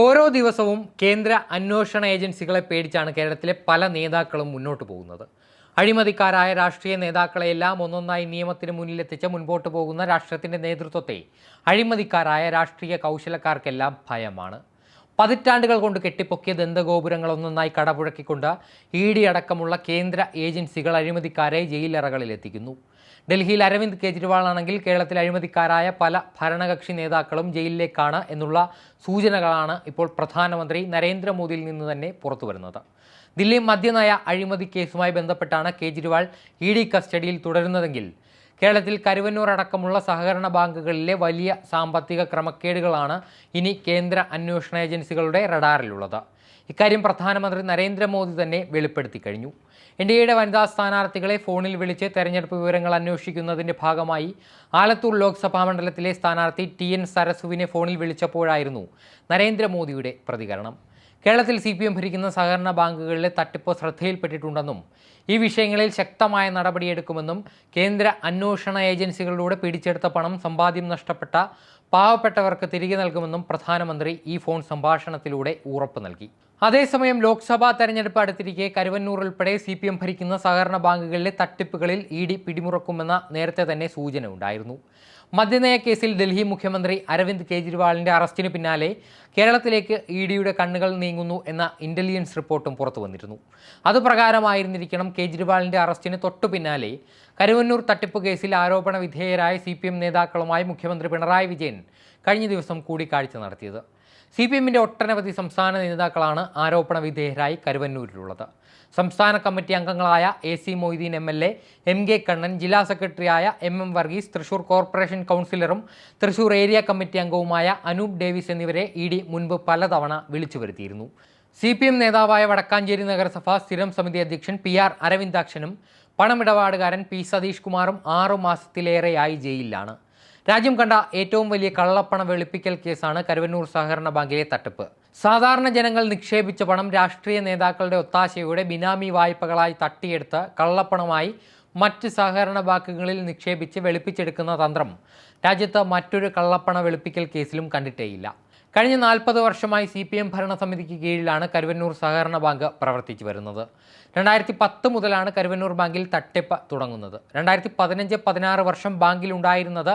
ഓരോ ദിവസവും കേന്ദ്ര അന്വേഷണ ഏജൻസികളെ പേടിച്ചാണ് കേരളത്തിലെ പല നേതാക്കളും മുന്നോട്ട് പോകുന്നത്. അഴിമതിക്കാരായ രാഷ്ട്രീയ നേതാക്കളെയെല്ലാം ഒന്നൊന്നായി നിയമത്തിന് മുന്നിലെത്തിച്ച് മുൻപോട്ട് പോകുന്ന രാഷ്ട്രത്തിന്റെ നേതൃത്വത്തെ അഴിമതിക്കാരായ രാഷ്ട്രീയ കൗശലക്കാർക്കെല്ലാം ഭയമാണ്. പതിറ്റാണ്ടുകൾ കൊണ്ട് കെട്ടിപ്പൊക്കിയ ദന്തഗോപുരങ്ങൾ ഒന്നൊന്നായി കടപുഴക്കിക്കൊണ്ട് ഇ ഡി അടക്കമുള്ള കേന്ദ്ര ഏജൻസികൾ അഴിമതിക്കാരെ ജയിലറകളിലെത്തിക്കുന്നു ഡൽഹിയിൽ അരവിന്ദ് കെജ്രിവാൾ ആണെങ്കിൽ കേരളത്തിൽ അഴിമതിക്കാരായ പല ഭരണകക്ഷി നേതാക്കളും ജയിലിലേക്കാണ് എന്നുള്ള സൂചനകളാണ് ഇപ്പോൾ പ്രധാനമന്ത്രി നരേന്ദ്രമോദിയിൽ നിന്ന് തന്നെ പുറത്തു വരുന്നത്. ദില്ലി മദ്യനയ അഴിമതി കേസുമായി ബന്ധപ്പെട്ടാണ് കേജ്രിവാൾ ഇ ഡി കസ്റ്റഡിയിൽ തുടരുന്നതെങ്കിൽ കേരളത്തിൽ കരുവന്നൂർ അടക്കമുള്ള സഹകരണ ബാങ്കുകളിലെ വലിയ സാമ്പത്തിക ക്രമക്കേടുകളാണ് ഇനി കേന്ദ്ര അന്വേഷണ ഏജൻസികളുടെ റഡാറിലുള്ളത്. ഇക്കാര്യം പ്രധാനമന്ത്രി നരേന്ദ്രമോദി തന്നെ വെളിപ്പെടുത്തി കഴിഞ്ഞു. എൻ ഡി എയുടെ വനിതാ സ്ഥാനാർത്ഥികളെ ഫോണിൽ വിളിച്ച് തെരഞ്ഞെടുപ്പ് വിവരങ്ങൾ അന്വേഷിക്കുന്നതിന്റെ ഭാഗമായി ആലത്തൂർ ലോക്സഭാ മണ്ഡലത്തിലെ സ്ഥാനാർത്ഥി ടി എൻ സരസുവിനെ ഫോണിൽ വിളിച്ചപ്പോഴായിരുന്നു നരേന്ദ്രമോദിയുടെ പ്രതികരണം. കേരളത്തിൽ സി പി എം ഭരിക്കുന്ന സഹകരണ ബാങ്കുകളിലെ തട്ടിപ്പ് ശ്രദ്ധയിൽപ്പെട്ടിട്ടുണ്ടെന്നും ഈ വിഷയങ്ങളിൽ ശക്തമായ നടപടിയെടുക്കുമെന്നും കേന്ദ്ര അന്വേഷണ ഏജൻസികളിലൂടെ പിടിച്ചെടുത്ത പണം സമ്പാദ്യം നഷ്ടപ്പെട്ട പാവപ്പെട്ടവർക്ക് തിരികെ നൽകുമെന്നും പ്രധാനമന്ത്രി ഈ ഫോൺ സംഭാഷണത്തിലൂടെ ഉറപ്പ് നൽകി. അതേസമയം ലോക്സഭാ തെരഞ്ഞെടുപ്പ് അടുത്തിരിക്കെ കരുവന്നൂർ ഉൾപ്പെടെ സി പി എം ഭരിക്കുന്ന സഹകരണ ബാങ്കുകളിലെ തട്ടിപ്പുകളിൽ ഇ ഡി പിടിമുറക്കുമെന്ന നേരത്തെ തന്നെ സൂചന ഉണ്ടായിരുന്നു. മദ്യനയ കേസിൽ ഡൽഹി മുഖ്യമന്ത്രി അരവിന്ദ് കെജ്രിവാളിന്റെ അറസ്റ്റിന് പിന്നാലെ കേരളത്തിലേക്ക് ഇ ഡിയുടെ കണ്ണുകൾ നീങ്ങുന്നു എന്ന ഇന്റലിജൻസ് റിപ്പോർട്ടും പുറത്തു വന്നിരുന്നു. അതുപ്രകാരമായിരുന്നിരിക്കണം കേജ്രിവാളിന്റെ അറസ്റ്റിന് തൊട്ടു പിന്നാലെ. കരുവന്നൂർ തട്ടിപ്പ് കേസിൽ ആരോപണ വിധേയരായ സി നേതാക്കളുമായി മുഖ്യമന്ത്രി പിണറായി വിജയൻ കഴിഞ്ഞ ദിവസം കൂടിക്കാഴ്ച നടത്തിയത്. സി പി എമ്മിന്റെ ഒട്ടനവധി സംസ്ഥാന നേതാക്കളാണ് ആരോപണ വിധേയരായി കരുവന്നൂരിലുള്ളത്. സംസ്ഥാന കമ്മിറ്റി അംഗങ്ങളായ A C Moideen M L A M K Kannan ജില്ലാ സെക്രട്ടറിയായ M M Varghese Thrissur corporation കൗൺസിലറും Thrissur area committee അംഗവുമായ അനൂപ് ഡേവിസ് എന്നിവരെ ഇ ഡി മുൻപ് പലതവണ വിളിച്ചു വരുത്തിയിരുന്നു. സി പി എം നേതാവായ വടക്കാഞ്ചേരി നഗരസഭ സ്ഥിരം സമിതി അധ്യക്ഷൻ പി ആർ അരവിന്ദാക്ഷനും പണമിടപാടുകാരൻ പി സതീഷ് കുമാറും ആറു മാസത്തിലേറെയായി ജയിലിലാണ്. രാജ്യം കണ്ട ഏറ്റവും വലിയ കള്ളപ്പണ വെളുപ്പിക്കൽ കേസാണ് കരുവന്നൂർ സഹകരണ ബാങ്കിലെ തട്ടിപ്പ്. സാധാരണ ജനങ്ങൾ നിക്ഷേപിച്ച പണം രാഷ്ട്രീയ നേതാക്കളുടെ ഒത്താശയോടെ ബിനാമി വായ്പകളായി തട്ടിയെടുത്ത് കള്ളപ്പണമായി മറ്റ് സഹകരണ ബാങ്കുകളിൽ നിക്ഷേപിച്ച് വെളുപ്പിച്ചെടുക്കുന്ന തന്ത്രം. രാജ്യത്ത് മറ്റൊരു കള്ളപ്പണ വെളുപ്പിക്കൽ കേസിലും കണ്ടിട്ടേയില്ല. കഴിഞ്ഞ നാൽപ്പത് വർഷമായി സി പി എം ഭരണസമിതിക്ക് കീഴിലാണ് കരുവന്നൂർ സഹകരണ ബാങ്ക് പ്രവർത്തിച്ചു വരുന്നത്. രണ്ടായിരത്തി പത്ത് മുതലാണ് കരുവന്നൂർ ബാങ്കിൽ തട്ടിപ്പ് തുടങ്ങുന്നത്. രണ്ടായിരത്തി പതിനഞ്ച് പതിനാറ് വർഷം ബാങ്കിൽ ഉണ്ടായിരുന്നത്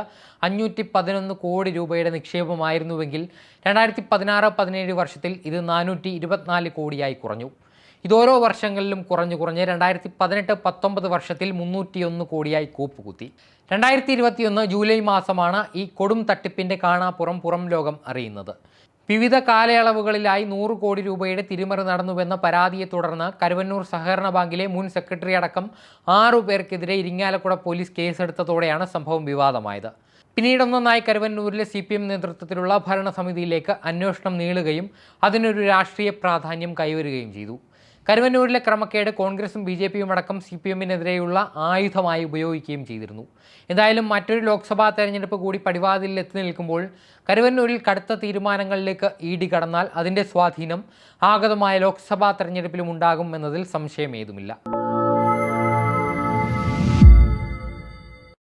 അഞ്ഞൂറ്റി പതിനൊന്ന് കോടി രൂപയുടെ നിക്ഷേപമായിരുന്നുവെങ്കിൽ രണ്ടായിരത്തി പതിനാറ് പതിനേഴ് വർഷത്തിൽ ഇത് നാനൂറ്റി ഇരുപത്തിനാല് കോടിയായി കുറഞ്ഞു. ഇത് ഓരോ വർഷങ്ങളിലും കുറഞ്ഞു കുറഞ്ഞ് രണ്ടായിരത്തി പതിനെട്ട് പത്തൊമ്പത് വർഷത്തിൽ മുന്നൂറ്റിയൊന്ന് കോടിയായി കൂപ്പുകുത്തി. രണ്ടായിരത്തി ഇരുപത്തിയൊന്ന് ജൂലൈ മാസമാണ് ഈ കൊടും തട്ടിപ്പിന്റെ കാണാപ്പുറം പുറം ലോകം അറിയുന്നത്. വിവിധ കാലയളവുകളിലായി നൂറ് കോടി രൂപയുടെ തിരിമറി നടന്നുവെന്ന പരാതിയെ തുടർന്ന് കരുവന്നൂർ സഹകരണ ബാങ്കിലെ മുൻ സെക്രട്ടറി അടക്കം ആറു പേർക്കെതിരെ ഇരിങ്ങാലക്കുട പോലീസ് കേസെടുത്തതോടെയാണ് സംഭവം വിവാദമായത്. പിന്നീടൊന്നൊന്നായി കരുവന്നൂരിലെ സി പി എം നേതൃത്വത്തിലുള്ള ഭരണസമിതിയിലേക്ക് അന്വേഷണം നീളുകയും അതിനൊരു രാഷ്ട്രീയ പ്രാധാന്യം കൈവരുകയും ചെയ്തു. കരുവന്നൂരിലെ ക്രമക്കേട് കോൺഗ്രസും ബി ജെ പിയും അടക്കം സി പി എമ്മിനെതിരെയുള്ള ആയുധമായി ഉപയോഗിക്കുകയും ചെയ്തിരുന്നു. എന്തായാലും മറ്റൊരു ലോക്സഭാ തെരഞ്ഞെടുപ്പ് കൂടി പടിവാതിലിൽ എത്തി നിൽക്കുമ്പോൾ കരുവന്നൂരിൽ കടുത്ത തീരുമാനങ്ങളിലേക്ക് ഇ ഡി കടന്നാൽ അതിന്റെ സ്വാധീനം ആഗതമായ ലോക്സഭാ തെരഞ്ഞെടുപ്പിലും ഉണ്ടാകും എന്നതിൽ സംശയമേതുമില്ല.